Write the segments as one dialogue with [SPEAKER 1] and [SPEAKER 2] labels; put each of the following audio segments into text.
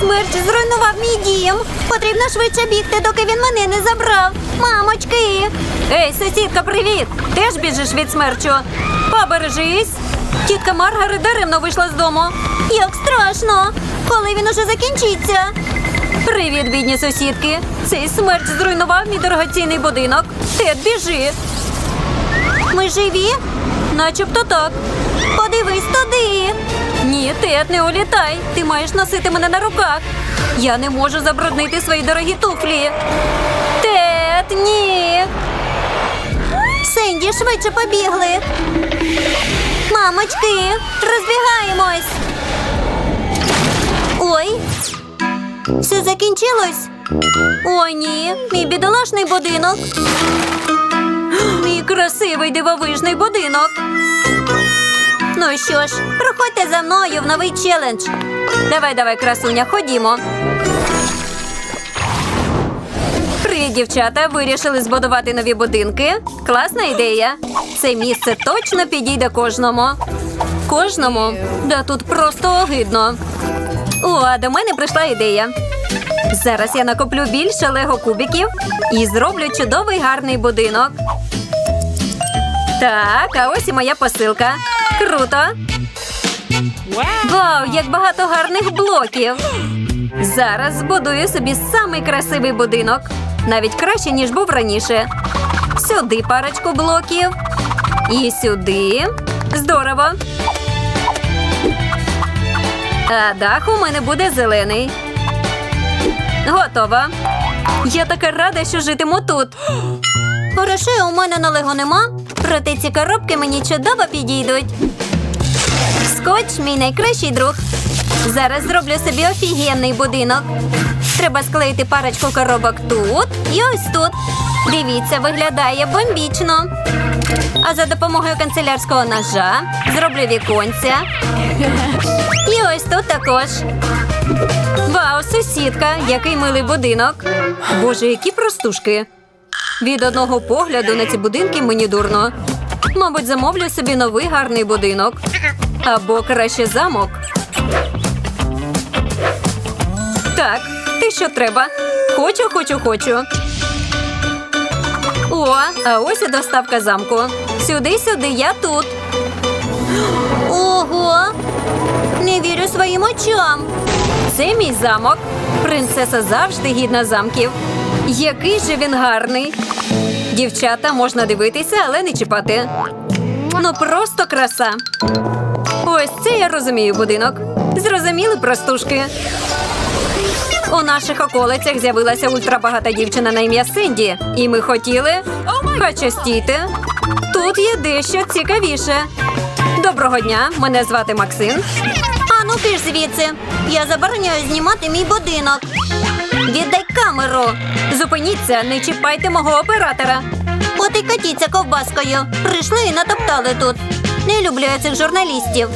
[SPEAKER 1] смерч зруйнував мій дім. Потрібно швидше бігти, доки він мене не забрав. Мамочки! Ей, сусідка, привіт! Теж біжиш від смерчу? Побережись! Тітка Маргарет даремно вийшла з дому. Як страшно! Коли він уже закінчиться? Привіт, бідні сусідки! Цей смерч зруйнував мій дорогоцінний будинок. Тед, біжи! Ми живі? Начебто так. Подивись туди. Ні, Тед, не улітай. Ти маєш носити мене на руках. Я не можу забруднити свої дорогі туфлі. Тед, ні. Сенді, швидше побігли. Мамочки, розбігаємось. Ой. Все закінчилось? О, ні, мій бідолашний будинок. Мій красивий дивовижний будинок. Ну що ж, проходьте за мною в новий челендж. Давай, давай, красуня, ходімо. Привіт, дівчата. Вирішили збудувати нові будинки. Класна ідея. Це місце точно підійде кожному. Кожному? Да тут просто огидно. О, а до мене прийшла ідея. Зараз я накоплю більше лего кубиків і зроблю чудовий гарний будинок. Так, а ось і моя посилка. Круто. Вау, як багато гарних блоків. Зараз збудую собі самий красивий будинок. Навіть краще, ніж був раніше. Сюди парочку блоків. І сюди. Здорово. А дах у мене буде зелений. Готово. Я така рада, що житиму тут. Грошей у мене на лего нема, проте ці коробки мені чудово підійдуть. Скотч мій найкращий друг. Зараз зроблю собі офігенний будинок. Треба склеїти парочку коробок тут і ось тут. Дивіться, виглядає бомбічно. А за допомогою канцелярського ножа зроблю віконця. І ось тут також. Вау, сусідка, який милий будинок. Боже, які простушки. Від одного погляду на ці будинки мені дурно. Мабуть, замовлю собі новий гарний будинок. Або краще замок. Так, ти що треба? Хочу, хочу, хочу. О, а ось і доставка замку. Сюди, сюди, я тут. Ого! Не вірю своїм очам. Це мій замок. Принцеса завжди гідна замків. Який же він гарний. Дівчата можна дивитися, але не чіпати. Ну просто краса. Ось це я розумію будинок. Зрозуміли простушки. У наших околицях з'явилася ультрабагата дівчина на ім'я Синді. І ми хотіли. Хоча. Тут є дещо цікавіше. Доброго дня, мене звати Максим. А ну піш звідси. Я забороняю знімати мій будинок. Віддай камеру. Зупиніться, не чіпайте мого оператора. От і катіться ковбаскою. Прийшли і натоптали тут. Не люблю я цих журналістів.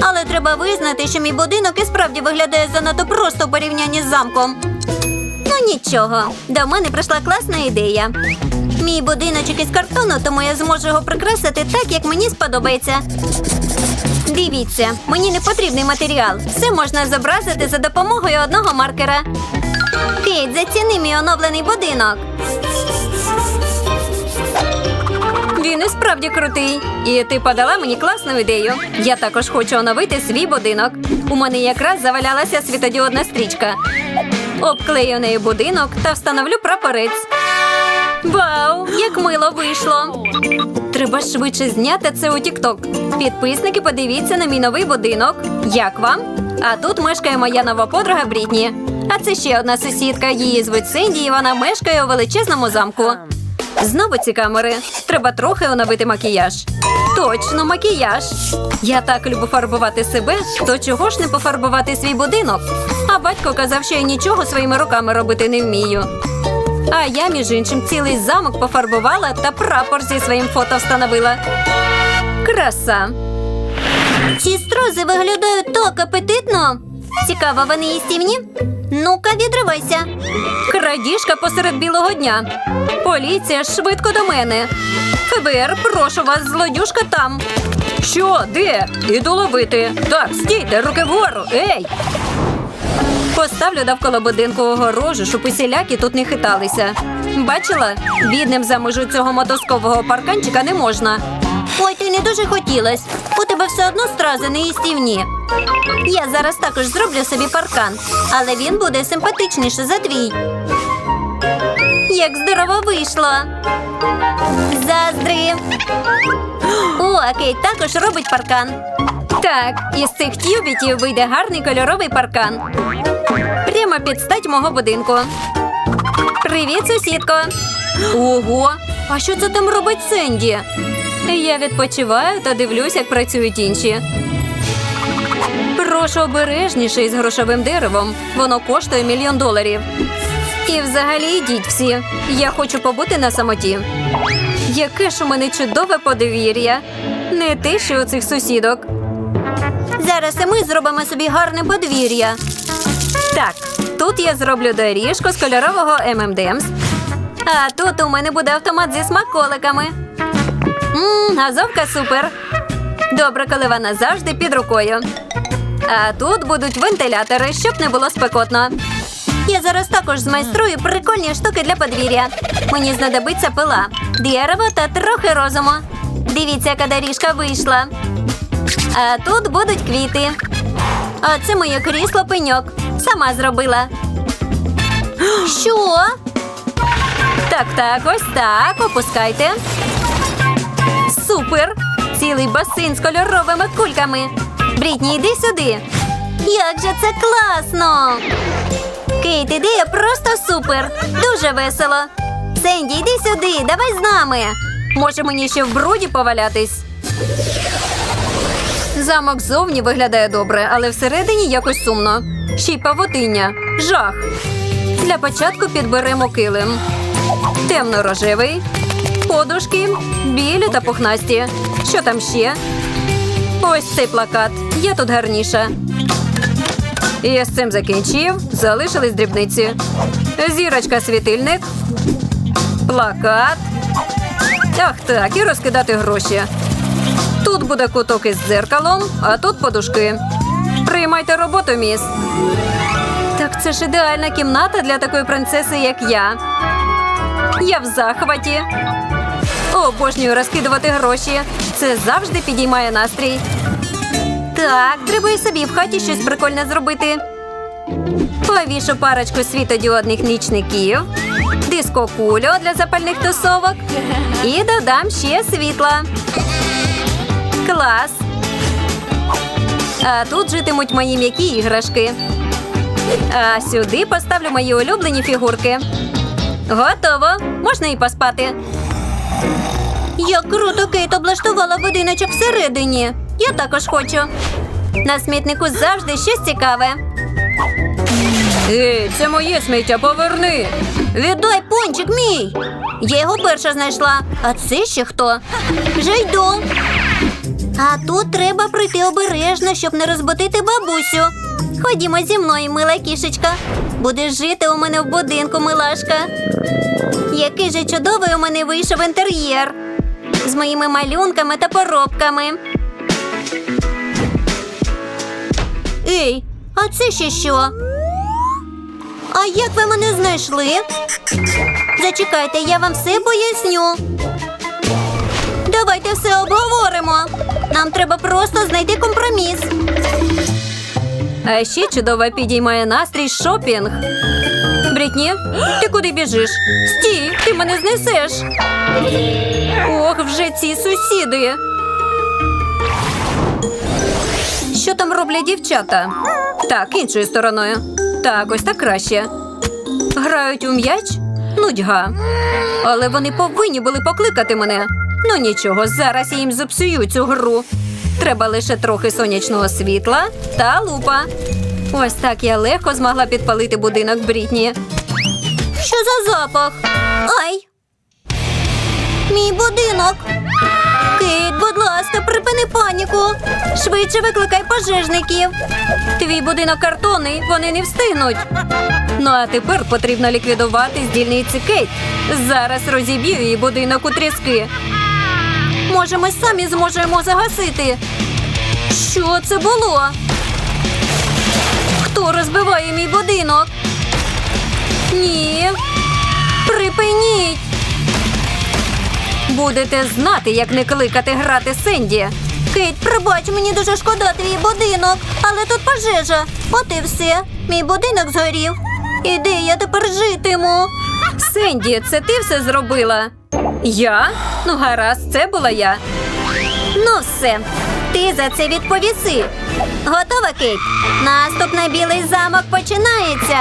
[SPEAKER 1] Але треба визнати, що мій будинок і справді виглядає занадто просто в порівнянні з замком. Ну нічого, до мене прийшла класна ідея. Мій будиночок із картону, тому я зможу його прикрасити так, як мені сподобається. Дивіться, мені не потрібний матеріал. Все можна зобразити за допомогою одного маркера. Кейт, заціни мій оновлений будинок. Він і справді крутий. І ти подала мені класну ідею. Я також хочу оновити свій будинок. У мене якраз завалялася світодіодна стрічка. Обклею нею будинок та встановлю прапорець. Вау, як мило вийшло! Треба швидше зняти це у Тікток. Підписники, подивіться на мій новий будинок. Як вам? А тут мешкає моя нова подруга Брітні. А це ще одна сусідка. Її звуть Синді, і вона мешкає у величезному замку. Знову ці камери. Треба трохи оновити макіяж. Точно, макіяж. Я так люблю фарбувати себе, то чого ж не пофарбувати свій будинок? А батько казав, що я нічого своїми руками робити не вмію. А я, між іншим, цілий замок пофарбувала та прапор зі своїм фото встановила. Краса. Ці стрози виглядають так апетитно. Цікаво, вони їстівні? Ну-ка, відривайся. Крадіжка посеред білого дня. Поліція швидко до мене. ФБР, прошу вас, злодюшка там. Що, де? Іду ловити. Так, стійте, руки вгору. Ей. Поставлю довкола будинку огорожу, щоб усілякі тут не хиталися. Бачила? Бідним за межу цього мотоскового парканчика не можна. Ой, ти не дуже хотілось. У тебе все одно стрази не їстівні. Я зараз також зроблю собі паркан, але він буде симпатичніше за твій. Як здорово вийшло. Заздри. О, Кейт також робить паркан. Так, із цих тюбітів вийде гарний кольоровий паркан. Прямо під стать мого будинку. Привіт, сусідко. Ого, а що це там робить Сенді? Я відпочиваю та дивлюсь, як працюють інші. Прошу обережніше із грошовим деревом. Воно коштує мільйон доларів. І взагалі йдіть всі. Я хочу побути на самоті. Яке ж у мене чудове подвір'я. Не те, що у цих сусідок. Зараз і ми зробимо собі гарне подвір'я. Так, тут я зроблю доріжку з кольорового ММДМС. А тут у мене буде автомат зі смаколиками. Мм, газовка супер. Добре, коли вона завжди під рукою. А тут будуть вентилятори, щоб не було спекотно. Я зараз також змайструю прикольні штуки для подвір'я. Мені знадобиться пила, дерево та трохи розуму. Дивіться, яка доріжка вийшла. А тут будуть квіти. А це моє крісло пеньок. Сама зробила. Що? Так, так, ось так. Опускайте. Супер! Цілий басейн з кольоровими кульками. Брітні, йди сюди. Як же це класно! Кейт, ідея просто супер. Дуже весело. Сенді, йди сюди, давай з нами. Може мені ще в бруді повалятись. Замок зовні виглядає добре, але всередині якось сумно. Ще й павутиння. Жах. Для початку підберемо килим. Темно-рожевий, подушки, білі та пухнасті. Що там ще? Ось цей плакат. Я тут гарніша. Я з цим закінчив. Залишились дрібниці. Зірочка світильник. Плакат. Ах так, і розкидати гроші. Тут буде куток із дзеркалом, а тут подушки. Приймайте роботу, міс. Так це ж ідеальна кімната для такої принцеси, як я. Я в захваті. Обожнюю розкидувати гроші. Це завжди підіймає настрій. Так, треба і собі в хаті щось прикольне зробити. Повішу парочку світодіодних нічників, дискокулю для запальних тусовок і додам ще світла. Клас. А тут житимуть мої м'які іграшки. А сюди поставлю мої улюблені фігурки. Готово. Можна і поспати. Як круто Кейт облаштувала будиночок всередині. Я також хочу. На смітнику завжди щось цікаве. Ей, це моє сміття, поверни. Віддай пончик мій. Я його перша знайшла. А це ще хто? Вже йду. А тут треба прийти обережно, щоб не розбудити бабусю. Ходімо зі мною, мила кішечка. Будеш жити у мене в будинку, милашка. Який же чудовий у мене вийшов інтер'єр з моїми малюнками та поробками. Ей, а це ще що? А як ви мене знайшли? Зачекайте, я вам все поясню. Давайте все обговоримо. Нам треба просто знайти компроміс. А ще чудово підіймає настрій шопінг. Брітні, ти куди біжиш? Стій, ти мене знесеш. Ох, вже ці сусіди. Що там роблять дівчата? Так, іншою стороною. Так, ось так краще. Грають у м'яч? Нудьга. Але вони повинні були покликати мене. Ну нічого, зараз я їм зіпсую цю гру. Треба лише трохи сонячного світла та лупа. Ось так я легко змогла підпалити будинок Брітні. Що за запах? Ай! Мій будинок. Кейт, будь ласка, припини паніку. Швидше викликай пожежників. Твій будинок картонний, вони не встигнуть. Ну а тепер потрібно ліквідувати з дільниці Кейт. Зараз розіб'ю її будинок у тріски. Може, ми самі зможемо загасити. Що це було? Хто розбиває мій будинок? Ні. Припиніть. Будете знати, як не кликати грати Сенді. Кейт, пробач, мені дуже шкода твій будинок, але тут пожежа. От і все. Мій будинок згорів. І де я тепер житиму? Сенді, це ти все зробила? Я? Ну, гаразд, це була я. Ну, все. Ти за це відповіси. Готова, Кейт? Наступний білий замок починається.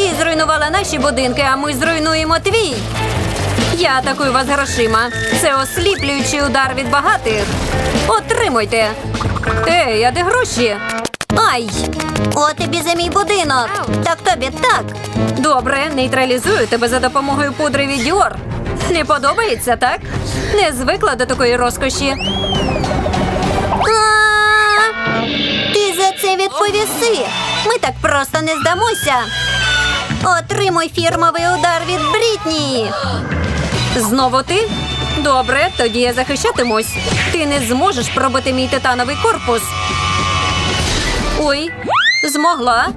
[SPEAKER 1] Ти зруйнувала наші будинки, а ми зруйнуємо твій. Я атакую вас грошима. Це осліплюючий удар від багатих. Отримуйте. Ей, а де гроші? Ай! О, тобі за мій будинок. Так тобі так. Добре, нейтралізую тебе за допомогою пудри від Dior. Не подобається, так? Не звикла до такої розкоші. Ти за це відповіси. Ми так просто не здамося. Отримуй фірмовий удар від Брітні. Знову ти? Добре, тоді я захищатимусь. Ти не зможеш пробити мій титановий корпус. Ой, змогла.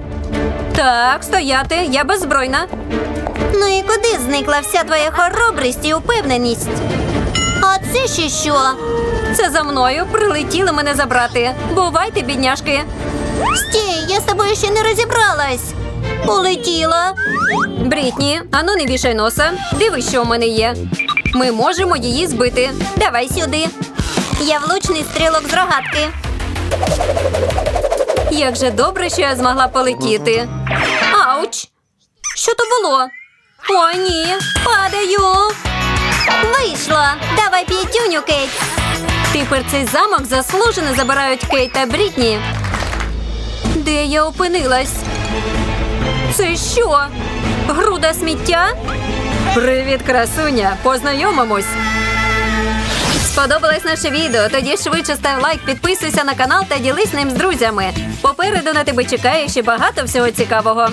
[SPEAKER 1] Так, стояти, я беззбройна. Ну і куди зникла вся твоя хоробрість і упевненість? А це ще що? Це за мною прилетіли мене забрати. Бувайте, бідняшки. Стій, я з тобою ще не розібралась. Полетіла. Брітні, ану не вішай носа. Дивись, що у мене є. Ми можемо її збити. Давай сюди. Я влучний стрілок з рогатки. Як же добре, що я змогла полетіти. Ауч! Що то було? О, ні, падаю. Вийшла. Давай п'ятюню, Кейт. Тепер цей замок заслужено забирають Кейт та Брітні. Де я опинилась? Це що? Груда сміття? Привіт, красуня! Познайомимось. Сподобалось наше відео? Тоді швидше став лайк, підписуйся на канал та ділись ним з друзями. Попереду на тебе чекає ще багато всього цікавого.